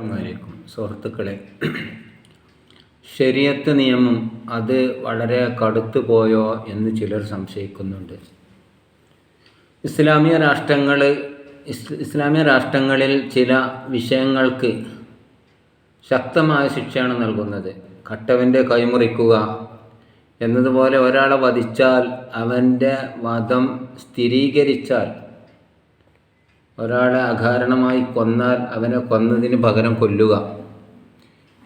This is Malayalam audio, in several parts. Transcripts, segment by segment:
ും സുഹൃത്തുക്കളെ ശരിയത്ത് നിയമം അത് വളരെ കടുത്തു പോയോ എന്ന് ചിലർ സംശയിക്കുന്നുണ്ട്. ഇസ്ലാമിക രാഷ്ട്രങ്ങൾ ഇസ് ഇസ്ലാമിക രാഷ്ട്രങ്ങളിൽ ചില വിഷയങ്ങൾക്ക് ശക്തമായ ശിക്ഷയാണ് നൽകുന്നത്. കട്ടവന്റെ കൈമുറിക്കുക എന്നതുപോലെ ഒരാളെ വധിച്ചാൽ അവന്റെ വധം സ്ഥിരീകരിച്ചാൽ ഒരാളെ അകാരണമായി കൊന്നാൽ അവനെ കൊന്നതിന് പകരം കൊല്ലുക.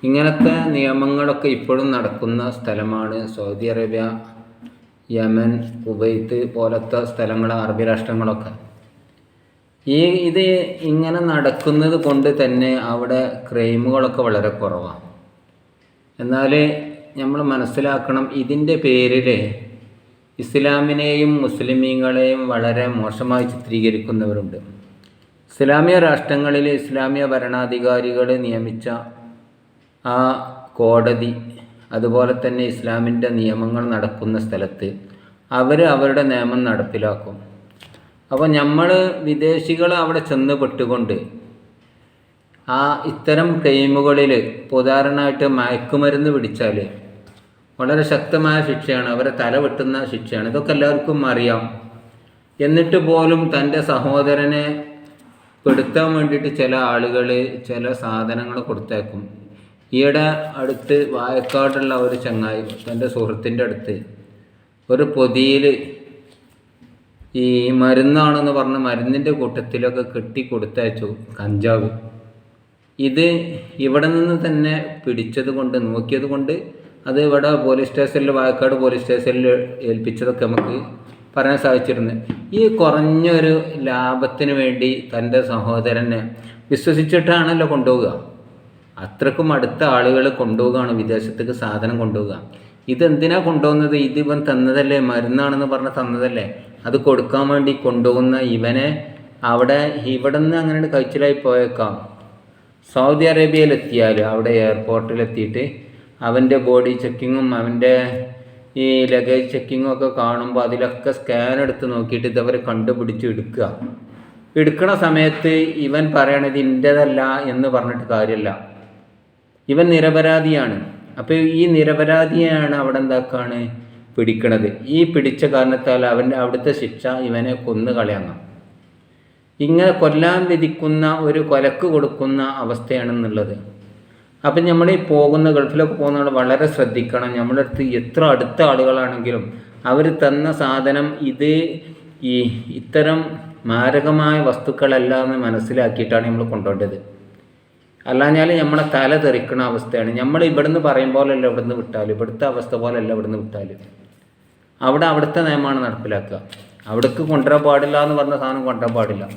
ഇങ്ങനത്തെ നിയമങ്ങളൊക്കെ ഇപ്പോഴും നടക്കുന്ന സ്ഥലമാണ് സൗദി അറേബ്യ യമൻ കുവൈത്ത് പോലത്തെ സ്ഥലങ്ങൾ അറബി രാഷ്ട്രങ്ങളൊക്കെ. ഈ ഇത് ഇങ്ങനെ നടക്കുന്നത് കൊണ്ട് തന്നെ അവിടെ ക്രൈമുകളൊക്കെ വളരെ കുറവാണ് എന്നാൽ നമ്മൾ മനസ്സിലാക്കണം ഇതിന്റെ പേരിൽ ഇസ്ലാമിനെയും മുസ്ലിമീങ്ങളെയും വളരെ മോശമായി ചിത്രീകരിക്കുന്നവരുണ്ട്. ഇസ്ലാമിക രാഷ്ട്രങ്ങളിൽ ഇസ്ലാമിയ ഭരണാധികാരികൾ നിയമിച്ച ആ കോടതി അതുപോലെ തന്നെ ഇസ്ലാമിന്റെ നിയമങ്ങൾ നടക്കുന്ന സ്ഥലത്ത് അവർ അവരുടെ നിയമം നടപ്പിലാക്കും. അപ്പോൾ നമ്മൾ വിദേശികൾ അവിടെ ചെന്ന് പെട്ടുകൊണ്ട് ആ ഇത്തരം ക്ലെയിമുകളിൽ ഉദാഹരണമായിട്ട് മയക്കുമരുന്ന് പിടിച്ചാൽ വളരെ ശക്തമായ ശിക്ഷയാണ് അവരെ തല വെട്ടുന്ന ശിക്ഷയാണ്. ഇതൊക്കെ എല്ലാവർക്കും അറിയാം. എന്നിട്ട് പോലും തന്റെ സഹോദരനെ പെടുത്താൻ വേണ്ടിയിട്ട് ചില ആളുകൾ ചില സാധനങ്ങൾ കൊടുത്തേക്കും. ഈയിടെ അടുത്ത് വായക്കാടുള്ള ഒരു ചങ്ങായി തന്റെ സുഹൃത്തിന്റെ അടുത്ത് ഒരു പൊതിയിൽ ഈ മരുന്നാണെന്ന് പറഞ്ഞ് മരുന്നിന്റെ കൂട്ടത്തിലൊക്കെ കെട്ടി കൊടുത്തയച്ചു കഞ്ചാവ്. ഇത് ഇവിടെ നിന്ന് തന്നെ പിടിച്ചത് കൊണ്ട് നോക്കിയത് കൊണ്ട് അത് ഇവിടെ പോലീസ് സ്റ്റേഷനിൽ വായക്കാട് പോലീസ് സ്റ്റേഷനിൽ ഏൽപ്പിച്ചതൊക്കെ നമുക്ക് പറയാൻ സാധിച്ചിരുന്നു. ഈ കുറഞ്ഞൊരു ലാഭത്തിന് വേണ്ടി തന്റെ സഹോദരനെ വിശ്വസിച്ചിട്ടാണല്ലോ കൊണ്ടുപോവുക. അത്രക്കും അടുത്ത ആളുകൾ കൊണ്ടുപോവുകയാണ് വിദേശത്തേക്ക് സാധനം കൊണ്ടുപോവുക. ഇതെന്തിനാ കൊണ്ടുപോകുന്നത്? ഇതിവൻ തന്നതല്ലേ? മരുന്നാണെന്ന് പറഞ്ഞ് തന്നതല്ലേ? അത് കൊടുക്കാൻ വേണ്ടി കൊണ്ടുപോകുന്ന ഇവനെ അവിടെ ഇവിടെ നിന്ന് അങ്ങനെ കഴിച്ചിലായി പോയേക്കാം. സൗദി അറേബ്യയിലെത്തിയാൽ അവിടെ എയർപോർട്ടിലെത്തിയിട്ട് അവന്റെ ബോഡി ചെക്കിങ്ങും അവന്റെ ഈ ലഗേജ് ചെക്കിങ്ങും ഒക്കെ കാണുമ്പോൾ അതിലൊക്കെ സ്കാൻ എടുത്ത് നോക്കിയിട്ട് ഇതവർ കണ്ടുപിടിച്ച് എടുക്കുക. എടുക്കണ സമയത്ത് ഇവൻ പറയണത് ഇന്റെതല്ല എന്ന് പറഞ്ഞിട്ട് കാര്യമല്ല ഇവൻ നിരപരാധിയാണ്. അപ്പോൾ ഈ നിരപരാധിയാണ് അവിടെ എന്താക്കാണ്? പിടിക്കണത്. ഈ പിടിച്ച കാരണത്താൽ അവന്റെ അവിടുത്തെ ശിക്ഷ ഇവനെ കൊന്നു കളയാങ്ങ ഇങ്ങനെ കൊല്ലാൻ വിധിക്കുന്ന ഒരു കൊലക്ക് കൊടുക്കുന്ന അവസ്ഥയാണെന്നുള്ളത്. അപ്പം നമ്മൾ ഈ പോകുന്ന ഗൾഫിലൊക്കെ പോകുന്ന വളരെ ശ്രദ്ധിക്കണം. നമ്മുടെ അടുത്ത് എത്ര അടുത്ത ആളുകളാണെങ്കിലും അവർ തന്ന സാധനം ഇത് ഈ ഇത്തരം മാരകമായ വസ്തുക്കളല്ല എന്ന് മനസ്സിലാക്കിയിട്ടാണ് നമ്മൾ കൊണ്ടുപോകേണ്ടത് അല്ലാഞ്ഞാൽ നമ്മളെ തല തെറിക്കണ അവസ്ഥയാണ്. നമ്മൾ ഇവിടുന്ന് പറയും പോലെയല്ല ഇവിടുന്ന് വിട്ടാലും. ഇവിടുത്തെ അവസ്ഥ പോലെയല്ല ഇവിടുന്ന് വിട്ടാലും. അവിടെ അവിടുത്തെ നിയമമാണ് നടപ്പിലാക്കുക. അവിടേക്ക് കൊണ്ടുവരാൻ പാടില്ല എന്ന് പറഞ്ഞ സാധനം കൊണ്ടുവരാൻ പാടില്ല.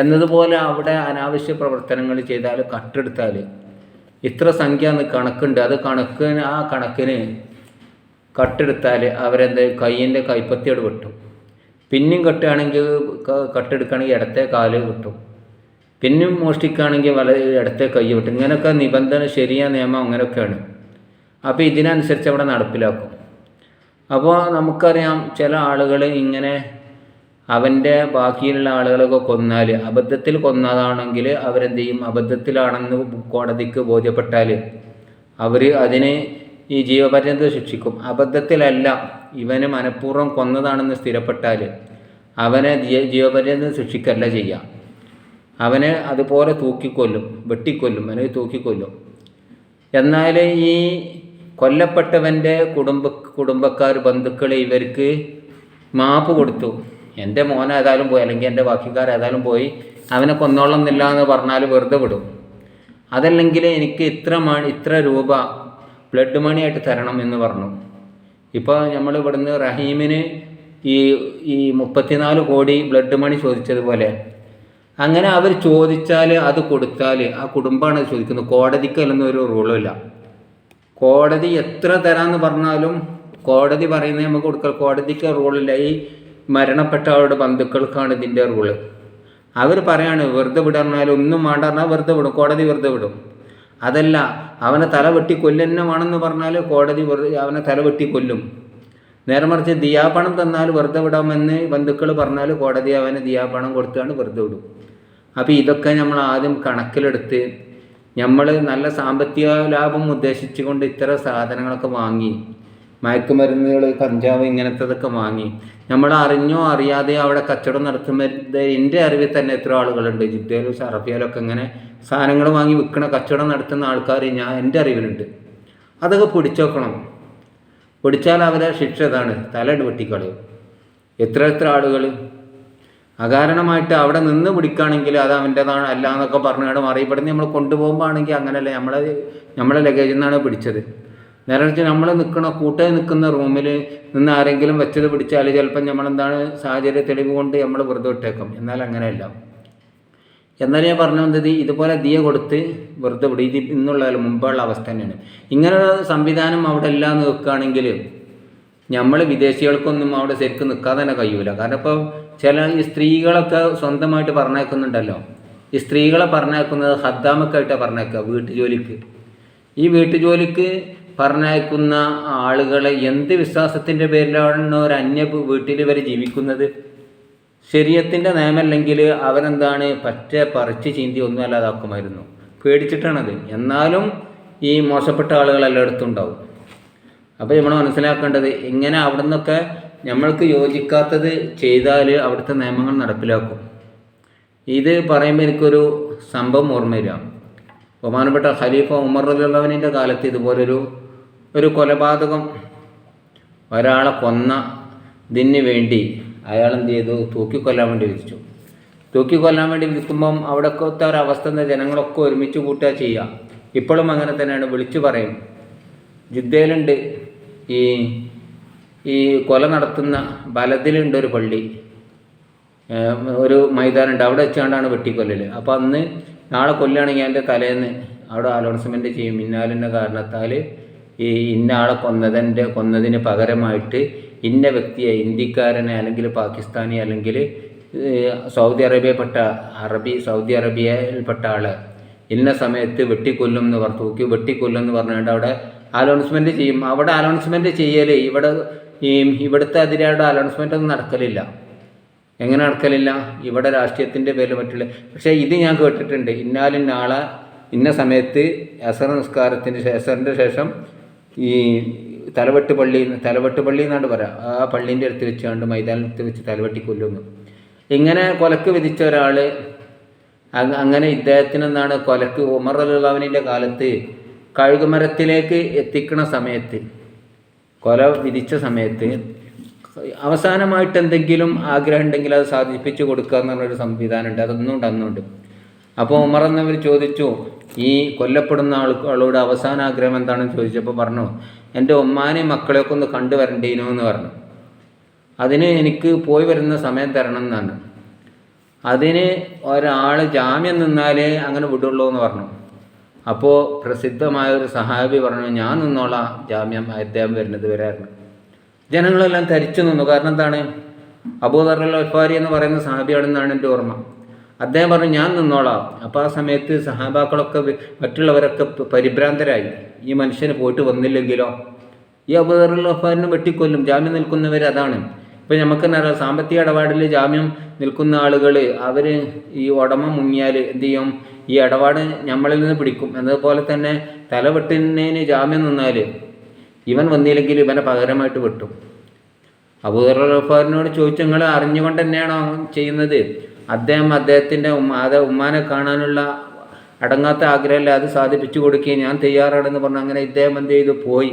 എന്നതുപോലെ അവിടെ അനാവശ്യ പ്രവർത്തനങ്ങൾ ചെയ്താൽ കട്ടെടുത്താൽ ഇത്ര സംഖ്യ എന്ന് കണക്കുണ്ട്. അത് കണക്കിന് ആ കണക്കിന് കട്ടെടുത്താൽ അവരെന്ത് കയ്യിന്റെ കൈപ്പത്തിയോട് വെട്ടും. പിന്നെയും കെട്ടുകയാണെങ്കിൽ കട്ടെടുക്കുകയാണെങ്കിൽ ഇടത്തെ കാൽ കിട്ടും പിന്നെയും മോഷ്ടിക്കുകയാണെങ്കിൽ വളരെ ഇടത്തെ കൈ കിട്ടും ഇങ്ങനെയൊക്കെ നിബന്ധന ശരിയായ നിയമം അങ്ങനെയൊക്കെയാണ്. അപ്പോൾ ഇതിനനുസരിച്ച് അവിടെ നടപ്പിലാക്കും. അപ്പോൾ നമുക്കറിയാം ചില ആളുകൾ ഇങ്ങനെ അവന്റെ ബാക്കിയുള്ള ആളുകളൊക്കെ കൊന്നാൽ അബദ്ധത്തിൽ കൊന്നതാണെങ്കിൽ അവരെന്ത് ചെയ്യും അബദ്ധത്തിലാണെന്ന് കോടതിക്ക് ബോധ്യപ്പെട്ടാൽ അവർ അതിനെ ഈ ജീവപര്യന്തം ശിക്ഷിക്കും. അബദ്ധത്തിലല്ല ഇവന് മനഃപൂർവം കൊന്നതാണെന്ന് സ്ഥിരപ്പെട്ടാൽ അവനെ ജീവപര്യന്തം ശിക്ഷിക്കല്ല ചെയ്യാം അവനെ അതുപോലെ തൂക്കിക്കൊല്ലും വെട്ടിക്കൊല്ലും അല്ലെങ്കിൽ തൂക്കിക്കൊല്ലും. എന്നാൽ ഈ കൊല്ലപ്പെട്ടവന്റെ കുടുംബ കുടുംബക്കാർ ബന്ധുക്കൾ ഇവർക്ക് മാപ്പ് കൊടുത്തു. എന്റെ മോൻ ഏതായാലും പോയി അല്ലെങ്കിൽ എന്റെ ബാക്കിക്കാർ ഏതായാലും പോയി അവനെ കൊന്നോളന്നില്ല എന്ന് പറഞ്ഞാൽ വെറുതെ വിടും. അതല്ലെങ്കിൽ എനിക്ക് ഇത്ര മണി ഇത്ര രൂപ ബ്ലഡ് മണിയായിട്ട് തരണം എന്ന് പറഞ്ഞു. ഇപ്പോൾ നമ്മൾ ഇവിടുന്ന് റഹീമിന് ഈ ഈ മുപ്പത്തിനാല് കോടി ബ്ലഡ് മണി ചോദിച്ചതുപോലെ അങ്ങനെ അവർ ചോദിച്ചാൽ അത് കൊടുത്താൽ ആ കുടുംബമാണ് ചോദിക്കുന്നത്. കോടതിക്കല്ലെന്നൊരു ഒരു റൂളുമില്ല കോടതി എത്ര തരാമെന്ന് പറഞ്ഞാലും കോടതി പറയുന്നത് നമുക്ക് കൊടുക്കൽ കോടതിക്ക് റൂളില്ല ഈ മരണപ്പെട്ട അവരുടെ ബന്ധുക്കൾക്കാണ് ഇതിന്റെ റൂൾ അവർ പറയാണ് വെറുതെ വിടർന്നാൽ ഒന്നും വേണ്ട വെറുതെ വിടും കോടതി വെറുതെ വിടും. അതല്ല അവനെ തല വെട്ടി കൊല്ലന്നെ വേണമെന്ന് പറഞ്ഞാൽ കോടതി അവനെ തല വെട്ടി കൊല്ലും. നേരെ മറിച്ച് ദിയാപണം തന്നാൽ വെറുതെ വിടാമെന്ന് ബന്ധുക്കൾ പറഞ്ഞാൽ കോടതി അവന് ദിയാപണം കൊടുത്താണ് വെറുതെ വിടും. അപ്പോൾ ഇതൊക്കെ നമ്മൾ ആദ്യം കണക്കിലെടുത്ത് നമ്മൾ നല്ല സാമ്പത്തിക ലാഭം ഉദ്ദേശിച്ചുകൊണ്ട് ഇത്തരം സാധനങ്ങളൊക്കെ വാങ്ങി മയക്കുമരുന്നുകൾ കഞ്ചാവ് ഇങ്ങനത്തതൊക്കെ വാങ്ങി. നമ്മൾ അറിഞ്ഞോ അറിയാതെയോ അവിടെ കച്ചവടം നടത്തുന്നത് എന്റെ അറിവിൽ തന്നെ എത്ര ആളുകളുണ്ട്. ജിദ്ദയിലും ഷറഫിയാലൊക്കെ ഇങ്ങനെ സാധനങ്ങൾ വാങ്ങി വിൽക്കണ കച്ചവടം നടത്തുന്ന ആൾക്കാർ ഞാൻ എന്റെ അറിവിലുണ്ട്. അതൊക്കെ പിടിച്ചോക്കണം. പിടിച്ചാൽ അവരെ ശിക്ഷ ഇതാണ്. തല വെട്ടിക്കളയും എത്ര എത്ര ആളുകൾ അകാരണമായിട്ട് അവിടെ നിന്ന് പിടിക്കുകയാണെങ്കിൽ അത് അവന്റെതാണ്. അല്ല എന്നൊക്കെ പറഞ്ഞുകൊണ്ട് മറിയപ്പെടുന്ന നമ്മൾ കൊണ്ടുപോകുമ്പോൾ ആണെങ്കിൽ അങ്ങനെയല്ല നമ്മളെ നമ്മളെ ലഗേജിൽ നിന്നാണ് പിടിച്ചത്. നേരെ വെച്ചാൽ നമ്മൾ നിൽക്കണ കൂട്ടേ നിൽക്കുന്ന റൂമിൽ നിന്ന് ആരെങ്കിലും വെച്ചത് പിടിച്ചാൽ ചിലപ്പം നമ്മളെന്താണ് സാഹചര്യ തെളിവ് കൊണ്ട് നമ്മൾ വെറുതെ വിട്ടേക്കും. എന്നാൽ അങ്ങനെയല്ല. എന്നാലും ഞാൻ പറഞ്ഞു വന്നത് ഇതുപോലെ ദിയ കൊടുത്ത് വെറുതെ വിടും. ഇത് ഇന്നുള്ള മുമ്പുള്ള അവസ്ഥ തന്നെയാണ്. ഇങ്ങനെ സംവിധാനം അവിടെ എല്ലാം നിൽക്കുകയാണെങ്കിൽ നമ്മൾ വിദേശികൾക്കൊന്നും അവിടെ ശരിക്കും നിൽക്കാതെ തന്നെ കഴിയൂല. കാരണം ഇപ്പോൾ ചില ഈ സ്ത്രീകളൊക്കെ സ്വന്തമായിട്ട് പറഞ്ഞേക്കുന്നുണ്ടല്ലോ ഈ സ്ത്രീകളെ പറഞ്ഞേക്കുന്നത് ഹദ്ദാമക്കായിട്ടാണ് പറഞ്ഞേക്കുക വീട്ടുജോലിക്ക്. ഈ വീട്ടുജോലിക്ക് പറഞ്ഞയക്കുന്ന ആളുകളെ എന്ത് വിശ്വാസത്തിന്റെ പേരിലാണ് ഒരു അന്യ വീട്ടിൽ വരെ ജീവിക്കുന്നത്? ശരീരത്തിന്റെ നിയമല്ലെങ്കിൽ അവരെന്താണ് പറ്റ പറിച്ച് ചീന്തി ഒന്നും അല്ലാതാക്കുമായിരുന്നു പേടിച്ചിട്ടാണത്. എന്നാലും ഈ മോശപ്പെട്ട ആളുകൾ എല്ലായിടത്തും ഉണ്ടാവും. അപ്പോൾ നമ്മൾ മനസ്സിലാക്കേണ്ടത് ഇങ്ങനെ അവിടെ നിന്നൊക്കെ നമ്മൾക്ക് യോജിക്കാത്തത് ചെയ്താൽ അവിടുത്തെ നിയമങ്ങൾ നടപ്പിലാക്കും. ഇത് പറയുമ്പോൾ എനിക്കൊരു സംഭവം ഓർമ്മ വരിക. ബഹുമാനപ്പെട്ട ഖലീഫ ഉമർ റലിയുള്ളവനിന്റെ കാലത്ത് ഇതുപോലൊരു ഒരു കൊലപാതകം. ഒരാളെ കൊന്ന ഇതിന് വേണ്ടി അയാൾ എന്ത് ചെയ്തു? തൂക്കിക്കൊല്ലാൻ വേണ്ടി വിധിച്ചു. തൂക്കിക്കൊല്ലാൻ വേണ്ടി വിധിക്കുമ്പം അവിടെക്കത്തെ ഒരവസ്ഥ എന്താ? ജനങ്ങളൊക്കെ ഒരുമിച്ച് കൂട്ടുക ചെയ്യുക. ഇപ്പോഴും അങ്ങനെ തന്നെയാണ്. വിളിച്ചു പറയും. ജിദ്ദയിലുണ്ട്. ഈ ഈ കൊല നടത്തുന്ന ബലത്തിലുണ്ട് ഒരു പള്ളി. ഒരു മൈതാനുണ്ട്. അവിടെ വെച്ചാണ്ടാണ് വെട്ടിക്കൊല്ലൽ അപ്പോൾ അന്ന് നാളെ കൊല്ലുകയാണെങ്കിൽ അതിന്റെ തലേന്ന് അവിടെ അലോൺസ്മെന്റ് ചെയ്യും. ഇന്നാലിന്റെ കാരണത്താൽ ഈ ഇന്ന ആളെ കൊന്നതിന്റെ കൊന്നതിന് പകരമായിട്ട് ഇന്ന വ്യക്തിയെ ഇന്ത്യക്കാരനെ അല്ലെങ്കിൽ പാകിസ്ഥാനി അല്ലെങ്കിൽ സൗദി അറേബ്യപ്പെട്ട അറബി സൗദി അറേബ്യയിൽപ്പെട്ട ആളെ ഇന്ന സമയത്ത് വെട്ടിക്കൊല്ലും എന്ന് പറഞ്ഞു തൂക്കി വെട്ടിക്കൊല്ലും എന്ന് പറഞ്ഞുകൊണ്ട് അവിടെ അലൗൺസ്മെന്റ് ചെയ്യും. അവിടെ അലൗൺസ്മെന്റ് ചെയ്യൽ ഇവിടെ ഈ ഇവിടുത്തെ അതിരായുടെ അലൗൺസ്മെന്റ് ഒന്നും നടക്കലില്ല. എങ്ങനെ നടക്കലില്ല? ഇവിടെ രാഷ്ട്രീയത്തിന്റെ പേരിൽ മറ്റുള്ള പക്ഷേ ഇത് ഞാൻ കേട്ടിട്ടുണ്ട്. ഇന്നാലിന്നാളെ ഇന്ന സമയത്ത് അസർ നിസ്കാരത്തിന് അസറിന്റെ ശേഷം ഈ തലവെട്ട് പള്ളി തലവെട്ട് പള്ളി എന്നാണ് പറയാം. ആ പള്ളീന്റെ അടുത്ത് വെച്ചാണ്ട് മൈതാനത്ത് വെച്ച് തലവെട്ടി കൊല്ലുന്നു. ഇങ്ങനെ കൊലക്ക് വിധിച്ച ഒരാൾ അങ്ങനെ ഇദ്ദേഹത്തിനെന്നാണ് കൊലക്ക് ഉമർ അലുള്ളവനിന്റെ കാലത്ത് കഴുകുമരത്തിലേക്ക് എത്തിക്കുന്ന സമയത്ത് കൊല വിധിച്ച സമയത്ത് അവസാനമായിട്ട് എന്തെങ്കിലും ആഗ്രഹം ഉണ്ടെങ്കിൽ അത് സാധിപ്പിച്ചു കൊടുക്കുക എന്നുള്ളൊരു സംവിധാനമുണ്ട്. അതൊന്നും അന്നുണ്ട് അപ്പോൾ ഉമർ എന്നവർ ചോദിച്ചു ഈ കൊല്ലപ്പെടുന്ന ആളുകളോട് അവസാന ആഗ്രഹം എന്താണെന്ന് ചോദിച്ചപ്പോൾ പറഞ്ഞു എന്റെ ഉമ്മാനെയും മക്കളെയൊക്കെ ഒന്ന് കണ്ടുവരണ്ടേനോ എന്ന് പറഞ്ഞു. അതിന് എനിക്ക് പോയി വരുന്ന സമയം തരണം എന്നാണ്. അതിന് ഒരാൾ ജാമ്യം നിന്നാലേ അങ്ങനെ വിടുള്ളൂ എന്ന് പറഞ്ഞു. അപ്പോൾ പ്രസിദ്ധമായ ഒരു സഹാബി പറഞ്ഞു ഞാൻ നിന്നോളാം ജാമ്യം അദ്ദേഹം വരുന്നത് വരായിരുന്നു ജനങ്ങളെല്ലാം ധരിച്ചു നിന്നു. കാരണം എന്താണ്? അബൂദർ അൽ അൽഫാരി എന്ന് പറയുന്ന സഹാബിയാണെന്നാണ് എന്റെ ഓർമ്മ. അദ്ദേഹം പറഞ്ഞു ഞാൻ നിന്നോളാം. അപ്പോൾ ആ സമയത്ത് സഹാബാക്കളൊക്കെ മറ്റുള്ളവരൊക്കെ പരിഭ്രാന്തരായി. ഈ മനുഷ്യന് പോയിട്ട് വന്നില്ലെങ്കിലോ? ഈ അബൂദർ അൽ അൽഫാരിനെ വെട്ടിക്കൊല്ലും. ജാമ്യം നിൽക്കുന്നവർ അതാണ്. ഇപ്പം നമുക്ക് തന്നെ അറിയാം? സാമ്പത്തിക ഇടപാടിൽ ജാമ്യം നിൽക്കുന്ന ആളുകൾ അവർ ഈ ഉടമ മുങ്ങിയാൽ എന്ത് ചെയ്യും? ഈ ഇടപാട് നമ്മളിൽ നിന്ന് പിടിക്കും. എന്നതുപോലെ തന്നെ തലവെട്ടുന്നതിന് ജാമ്യം നിന്നാൽ ഇവൻ വന്നില്ലെങ്കിൽ ഇവനെ പകരമായിട്ട് വെട്ടും. അബൂദർഫാറിനോട് ചോദിച്ചു നിങ്ങൾ അറിഞ്ഞുകൊണ്ട് തന്നെയാണോ ചെയ്യുന്നത്? അദ്ദേഹം അദ്ദേഹത്തിന്റെ ഉമ്മ അത് ഉമ്മാനെ കാണാനുള്ള അടങ്ങാത്ത ആഗ്രഹമല്ല അത് സാധിപ്പിച്ചു കൊടുക്കുകയും ഞാൻ തയ്യാറാണെന്ന് പറഞ്ഞു അങ്ങനെ ഇദ്ദേഹം എന്ത് ചെയ്തു? പോയി.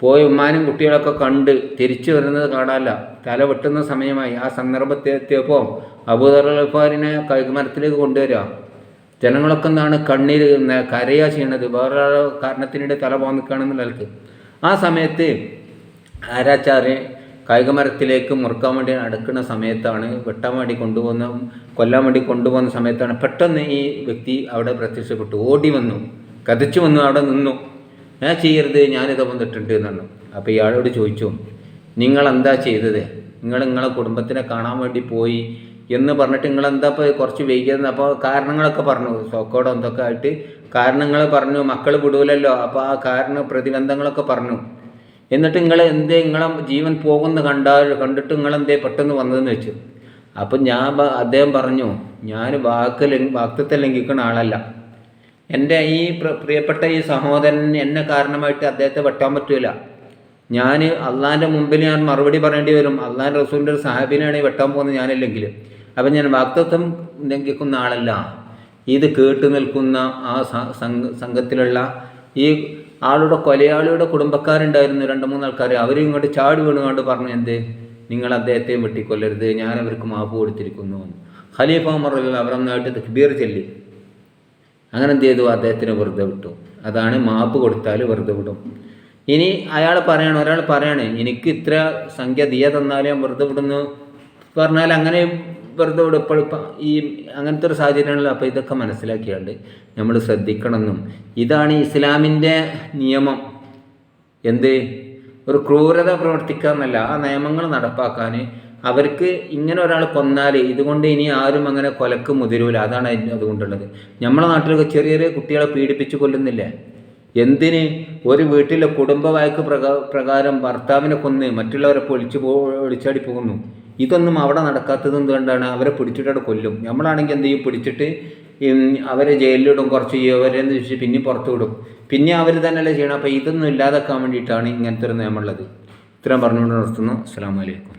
പോയി ഉമ്മാനും കുട്ടികളൊക്കെ കണ്ട് തിരിച്ചു വരുന്നത് കാണാനല്ല തല വെട്ടുന്ന സമയമായി. ആ സന്ദർഭത്തിൽ എത്തിയപ്പോൾ അബൂദർഫാറിനെ കൈമരത്തിലേക്ക് കൊണ്ടുവരിക. ജനങ്ങളൊക്കെ എന്താണ് കണ്ണീര് കരയുക കരയാ ചെയ്യണത്. വേറെ കാരണത്തിനിടെ തല പോകാൻ ആ സമയത്ത് ആരാച്ചാറ് കായികമരത്തിലേക്ക് മുറുക്കാൻ വേണ്ടി അടുക്കുന്ന സമയത്താണ് വെട്ടാൻ വേണ്ടി കൊണ്ടുപോകുന്ന കൊല്ലാൻ വേണ്ടി കൊണ്ടുപോകുന്ന സമയത്താണ് പെട്ടെന്ന് ഈ വ്യക്തി അവിടെ പ്രത്യക്ഷപ്പെട്ടു. ഓടി വന്നു. കഥച്ചു വന്നു. അവിടെ നിന്നു. ഞാൻ ചെയ്യരുത്. ഞാനിത് വന്നിട്ടുണ്ട് എന്നാണ് അപ്പോൾ ഇയാളോട് ചോദിച്ചു നിങ്ങൾ എന്താ ചെയ്തത്? നിങ്ങൾ നിങ്ങളെ കുടുംബത്തിനെ കാണാൻ വേണ്ടി പോയി എന്ന് പറഞ്ഞിട്ട് നിങ്ങൾ എന്താ ഇപ്പോൾ കുറച്ച് വൈകിയത് അപ്പോൾ കാരണങ്ങളൊക്കെ പറഞ്ഞു. സോക്കോടോ എന്തൊക്കെ ആയിട്ട് കാരണങ്ങൾ പറഞ്ഞു. മക്കൾ വിടൂലല്ലോ. അപ്പോൾ ആ കാരണ പ്രതിബന്ധങ്ങളൊക്കെ പറഞ്ഞു. എന്നിട്ട് നിങ്ങൾ എന്തേ നിങ്ങളെ ജീവൻ പോകുന്ന കണ്ടാൽ കണ്ടിട്ട് നിങ്ങൾ എന്തേ പെട്ടെന്ന് വന്നതെന്ന് വെച്ചു. അപ്പം ഞാൻ അദ്ദേഹം പറഞ്ഞു ഞാൻ വാക്ക് വാക്തത്തെ ലംഘിക്കുന്ന ആളല്ല. എന്റെ ഈ പ്രിയപ്പെട്ട ഈ സഹോദരൻ എന്നെ കാരണമായിട്ട് അദ്ദേഹത്തെ വെട്ടാൻ പറ്റൂല. ഞാൻ അള്ളാഹിന്റെ മുമ്പിൽ ഞാൻ മറുപടി പറയേണ്ടി വരും. അള്ളാഹിന്റെ റസൂലിന്റെ ഒരു ഈ വെട്ടാൻ പോകുന്നത് ഞാനില്ലെങ്കിൽ. അപ്പം ഞാൻ വാക്തത്വം ലംഘിക്കുന്ന ആളല്ല. ഇത് കേട്ടു നിൽക്കുന്ന ആ സംഘത്തിലുള്ള ഈ ആളുടെ കൊലയാളിയുടെ കുടുംബക്കാരുണ്ടായിരുന്നു രണ്ട് മൂന്ന് ആൾക്കാർ അവരും ഇങ്ങോട്ട് ചാടി വീണുകൊണ്ട് പറഞ്ഞു എന്ത്? നിങ്ങൾ അദ്ദേഹത്തെയും വെട്ടിക്കൊല്ലരുത്. ഞാൻ അവർക്ക് മാപ്പ് കൊടുത്തിരിക്കുന്നു. ഖലീഫ ഉമർ അവരൊന്നായിട്ട് തക്ബീർ ചൊല്ലി. അങ്ങനെ എന്ത് ചെയ്തു? അദ്ദേഹത്തിന് വെറുതെ വിട്ടു. അതാണ് മാപ്പ് കൊടുത്താൽ വെറുതെ വിടും. ഇനി അയാൾ പറയണം ഒരാൾ പറയാണ് എനിക്ക് ഇത്ര സംഖ്യ ദിയ തന്നാലും ഞാൻ വെറുതെ വിടുന്നു. പറഞ്ഞാൽ അങ്ങനെ വെറുതെ ഇവിടെ ഇപ്പോഴിപ്പം ഈ അങ്ങനത്തെ ഒരു സാഹചര്യമാണല്ലോ. അപ്പോൾ ഇതൊക്കെ മനസ്സിലാക്കിയാണ്ട് നമ്മൾ ശ്രദ്ധിക്കണമെന്നും. ഇതാണ് ഇസ്ലാമിന്റെ നിയമം. എന്ത്? ഒരു ക്രൂരത പ്രവർത്തിക്കുക എന്നല്ല. ആ നിയമങ്ങൾ നടപ്പാക്കാൻ അവർക്ക് ഇങ്ങനെ ഒരാൾ കൊന്നാൽ ഇതുകൊണ്ട് ഇനി ആരും അങ്ങനെ കൊലക്ക് മുതിരൂല. അതാണ് അതുകൊണ്ടുള്ളത്. നമ്മളെ നാട്ടിലൊക്കെ ചെറിയ ചെറിയ കുട്ടികളെ പീഡിപ്പിച്ച് കൊല്ലുന്നില്ലേ? എന്തിന്? ഒരു വീട്ടിലെ കുടുംബവായ്ക്ക് വായ്പ പ്രകാരം ഭർത്താവിനെ കൊന്ന് മറ്റുള്ളവരെ പൊളിച്ചു ഒളിച്ചാടി പോകുന്നു ഇതൊന്നും അവിടെ നടക്കാത്തത് എന്തുകൊണ്ടാണ്? അവരെ പിടിച്ചിട്ട് കൊല്ലും. നമ്മളാണെങ്കിൽ എന്ത് ചെയ്യും? പിടിച്ചിട്ട് അവരെ ജയിലിലിടും കുറച്ച് അവരെന്ന് വെച്ച് പിന്നെ പുറത്തു വിടും. പിന്നെ അവർ തന്നെയല്ലേ ചെയ്യണം അപ്പോൾ ഇതൊന്നും ഇല്ലാതാക്കാൻ വേണ്ടിയിട്ടാണ് ഇങ്ങനത്തെ ഒരു നിയമമുള്ളത് ഇത്രയും പറഞ്ഞുകൊണ്ട് നിർത്തുന്നു. അസ്സാം വലൈക്കും